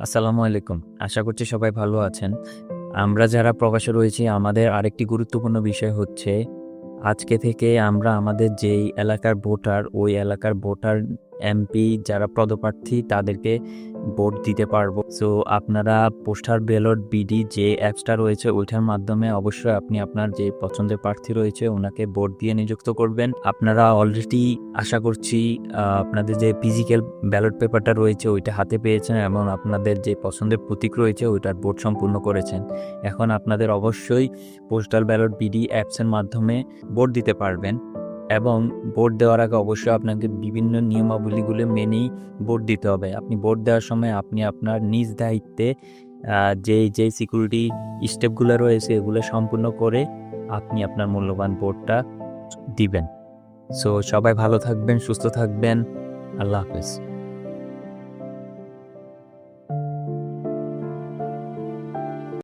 আসসালামু আলাইকুম। আশা করছি সবাই ভালো আছেন। আমরা যারা প্রবাসে রয়েছি, আমাদের আরেকটি গুরুত্বপূর্ণ বিষয় হচ্ছে, আজকে থেকে আমরা আমাদের যেই এলাকার ভোটার, ওই এলাকার ভোটার এমপি যারা পদপ্রার্থী, তাদেরকে ভোট দিতে পারব। সো আপনারা পোস্টার ব্যালট বিডি যে অ্যাপসটা রয়েছে, ওইটার মাধ্যমে অবশ্যই আপনি আপনার যে পছন্দের প্রার্থী রয়েছে, ওনাকে ভোট দিয়ে নিযুক্ত করবেন। আপনারা অলরেডি আশা করছি আপনাদের যে ফিজিক্যাল ব্যালট পেপারটা রয়েছে, ওইটা হাতে পেয়েছেন এবং আপনাদের যে পছন্দের প্রতীক রয়েছে, ওইটার ভোট সম্পূর্ণ করেছেন। এখন আপনাদের অবশ্যই পোস্টাল ব্যালট বিডি অ্যাপসের মাধ্যমে ভোট দিতে পারবেন। এবং ভোট দেওয়ার আগে অবশ্যই আপনাকে বিভিন্ন নিয়মাবলীগুলো মেনেই ভোট দিতে হবে। আপনি ভোট দেওয়ার সময় আপনি আপনার নিজ দায়িত্বে যে যে সিকিউরিটি স্টেপগুলো রয়েছে এগুলো সম্পূর্ণ করে আপনি আপনার মূল্যবান ভোটটা দিবেন। সো সবাই ভালো থাকবেন, সুস্থ থাকবেন। আল্লাহ হাফেজ।